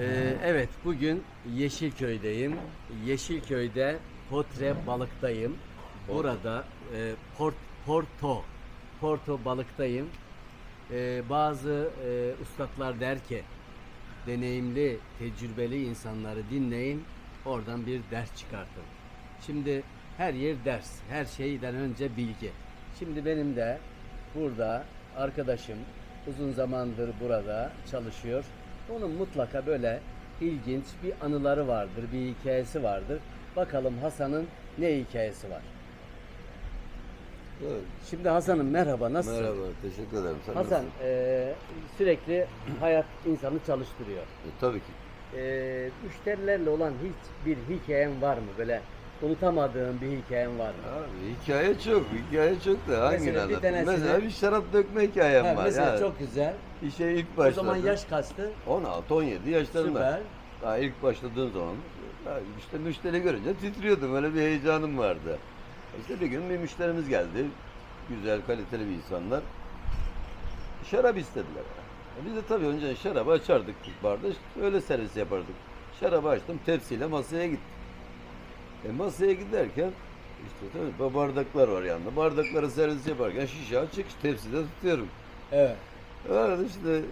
Ee, evet, bugün Yeşilköy'deyim. Yeşilköy'de Potre Balık'tayım. Burada e, Port, Porto, Porto Balık'tayım. Ee, bazı e, ustadlar der ki, deneyimli, tecrübeli insanları dinleyin, oradan bir ders çıkartın. Şimdi her yer ders, her şeyden önce bilgi. Şimdi benim de burada arkadaşım uzun zamandır burada çalışıyor. Onun mutlaka böyle ilginç bir anıları vardır, bir hikayesi vardır. Bakalım Hasan'ın ne hikayesi var? Evet, Şimdi Hasan'ım merhaba, nasılsın? merhaba, teşekkür ederim. Sen Hasan, nasılsın? e, sürekli hayat insanı çalıştırıyor. E, tabii ki. E, müşterilerle olan hiç bir hikayen var mı? Böyle unutamadığın bir hikayen var mı? Abi, hikaye çok, hikaye çok da hangini Mesela bir tanesini- Mesela bir şarap dökme hikayem Ha, var. mesela ya. çok güzel. İşe ilk O başladım. zaman yaş kaçtı? 16-17 yaşlarında. Süper. Daha ilk başladığım zaman ya işte müşteri görünce titriyordum. Öyle bir heyecanım vardı. İşte bir gün bir müşterimiz geldi. Güzel, kaliteli bir insanlar. Şarap istediler. E biz de tabii önce şarabı açardık barda. öyle servis yapardık. Şarabı açtım, tepsiyle masaya gittim. E masaya giderken işte tabii bardaklar var yanında. Bardakları servis yaparken şişe açık tepside tutuyorum. Evet. Öyle işte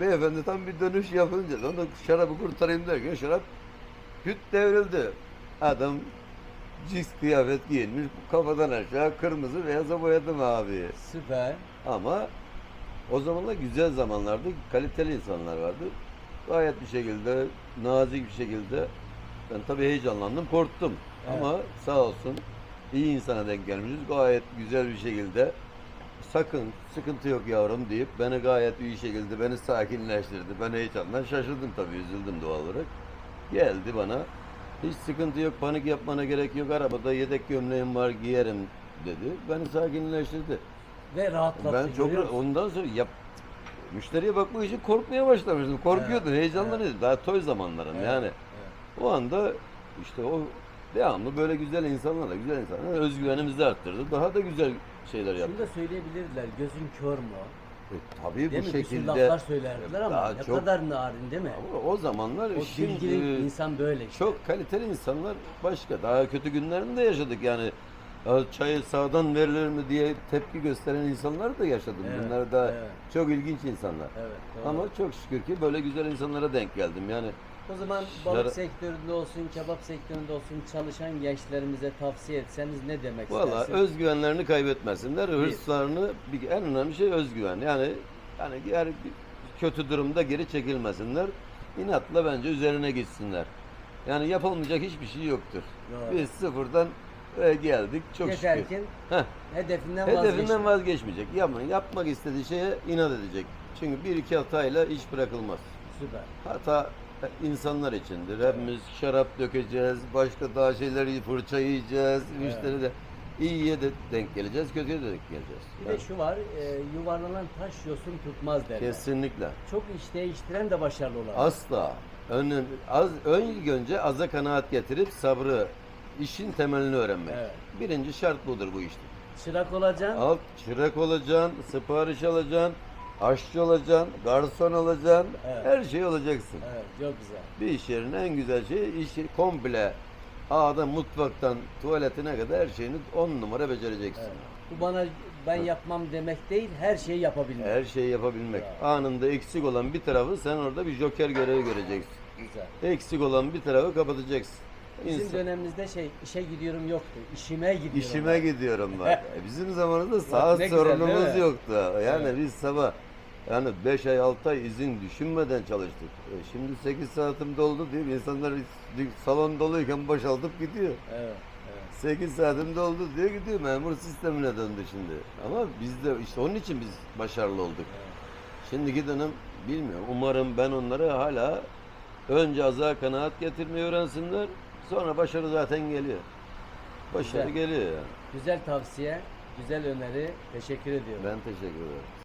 beyefendi tam bir dönüş yapınca onu da şarabı kurtarayım derken şarap hüt devrildi. Adam cins kıyafet giyinmiş kafadan aşağı kırmızı beyaza boyadım abi. Süper. Ama o zamanlar güzel zamanlardı, kaliteli insanlar vardı. Gayet bir şekilde, nazik bir şekilde ben tabii heyecanlandım, korktum. Evet. Ama sağ olsun iyi insana denk gelmişiz. Gayet güzel bir şekilde sakın sıkıntı yok yavrum deyip beni gayet iyi şekilde beni sakinleştirdi. Ben heyecandan şaşırdım tabii, üzüldüm doğal olarak. Geldi bana. Hiç sıkıntı yok, panik yapmana gerek yok. Arabada yedek gömleğim var, giyerim dedi. Beni sakinleştirdi. Ve rahatlattı. Ben çok ondan sonra yap müşteriye bakmak için korkmaya başlamıştım. Korkuyordum, Evet, heyecanlanıyordum. Daha toy zamanlarım Evet, yani. evet. O anda işte o devamlı böyle güzel insanlarla güzel insanlar özgüvenimizi arttırdı. Daha da güzel şeyler Şunu yaptı. da söyleyebilirler. Gözün kör mü? E, tabii Değil bu mi? Bir şekilde laflar söylerdiler ama daha ne çok- kadar narin değil mi? ama o zamanlar O şimdi insan böyle işte. çok kaliteli insanlar başka. Daha kötü günlerini de yaşadık yani. Ya Çayı sağdan verilir mi diye tepki gösteren insanlar da yaşadım. Evet, Bunlar da evet. çok ilginç insanlar. Evet, doğru. Ama çok şükür ki böyle güzel insanlara denk geldim. Yani O zaman balık Şara- sektöründe olsun, kebap sektöründe olsun çalışan gençlerimize tavsiye etseniz ne demek valla istersiniz? özgüvenlerini kaybetmesinler. Hırslarını bir, en önemli şey özgüven. Yani yani bir kötü durumda geri çekilmesinler. İnatla bence üzerine gitsinler. Yani yapılmayacak hiçbir şey yoktur. Doğru. Biz sıfırdan e, geldik çok Yeter şükür. ki Heh, hedefinden, hedefinden vazgeçme. vazgeçmeyecek. Yapma, yapmak istediği şeye inat edecek. Çünkü bir iki hatayla iş bırakılmaz. Süper. Hata insanlar içindir. Hepimiz şarap dökeceğiz, başka daha şeyleri fırça yiyeceğiz, Evet. müşteri de iyiye de denk geleceğiz, kötüye de denk geleceğiz. Bir de şu var, e, yuvarlanan taş yosun tutmaz derler. Kesinlikle. Çok iş değiştiren de başarılı olur. Asla. Önün, az, ön ilk önce aza kanaat getirip sabrı, işin temelini öğrenmek. Evet. Birinci şart budur bu işte. Çırak olacaksın. Alt çırak olacaksın, sipariş alacaksın, aşçı olacaksın, garson olacaksın, Evet. her şey olacaksın. Evet, çok güzel. Bir iş yerinin en güzel şeyi işi komple A'dan mutfaktan tuvaletine kadar her şeyini on numara becereceksin. Evet. Bu bana ben yapmam demek değil, her şeyi yapabilmek. Her şeyi yapabilmek. Bravo. Anında eksik olan bir tarafı sen orada bir joker görevi göreceksin. Güzel. Eksik olan bir tarafı kapatacaksın. Bizim İnsan- dönemimizde şey, işe gidiyorum yoktu. İşime gidiyorum. İşime gidiyorum bak. E, Bizim zamanımızda saat ne güzel, değil sorunumuz mi? yoktu. Yani Evet. biz sabah yani 5 ay 6 ay izin düşünmeden çalıştık. E, şimdi 8 saatim doldu diye insanlar salon doluyken boşaltıp gidiyor. Evet, evet. 8 saatim doldu diye gidiyor. Memur sistemine döndü şimdi. Ama biz de işte onun için biz başarılı olduk. Şimdiki dönem bilmiyorum. Umarım ben onlara hala önce aza kanaat getirmeyi öğrensinler. Sonra başarı zaten geliyor. Başarı Güzel. geliyor yani. Güzel tavsiye, güzel öneri. Teşekkür ediyorum. Ben teşekkür ederim.